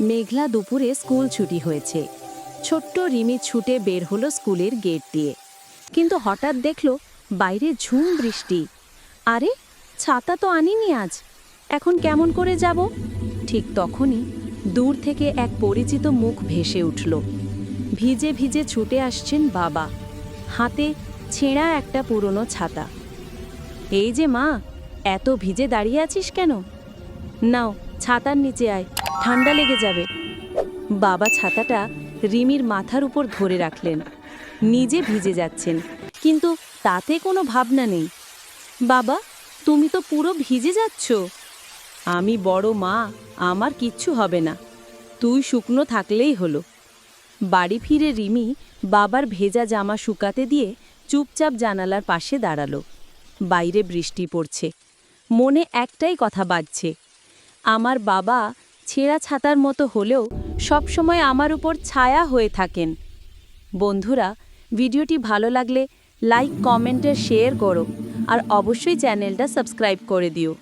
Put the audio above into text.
মেঘলা দুপুরে স্কুল ছুটি হয়েছে। ছোট্ট রিমি ছুটে বের হলো স্কুলের গেট দিয়ে। কিন্তু হঠাৎ দেখল বাইরে ঝুম বৃষ্টি। আরে, ছাতা তো আনিনি আজ। এখন কেমন করে যাব? ঠিক তখনই দূর থেকে এক পরিচিত মুখ ভেসে উঠল। ভিজে ভিজে ছুটে আসছেন বাবা। হাতে ছেঁড়া একটা পুরনো ছাতা। এই যে মা, এত ভিজে দাঁড়িয়ে আছিস কেন? নাও, ছাতার নিচে আয়। ঠান্ডা লেগে যাবে। বাবা ছাতাটা রিমির মাথার উপর ধরে রাখলেন। নিজে ভিজে যাচ্ছেন। কিন্তু তাতে কোনো ভাবনা নেই। বাবা, তুমি তো পুরো ভিজে যাচ্ছ। আমি বড় মা, আমার কিচ্ছু হবে না। তুই শুকনো থাকলেই হলো। বাড়ি ফিরে রিমি বাবার ভেজা জামা শুকাতে দিয়ে চুপচাপ জানালার পাশে দাঁড়াল। বাইরে বৃষ্টি পড়ছে। মনে একটাই কথা বাজছে। আমার বাবা ছেঁড়া ছাতার মতো হলেও সবসময় আমার উপর ছায়া হয়ে থাকেন। বন্ধুরা, ভিডিওটি ভালো লাগলে লাইক, কমেন্টে শেয়ার করো। আর অবশ্যই চ্যানেলটা সাবস্ক্রাইব করে দিও।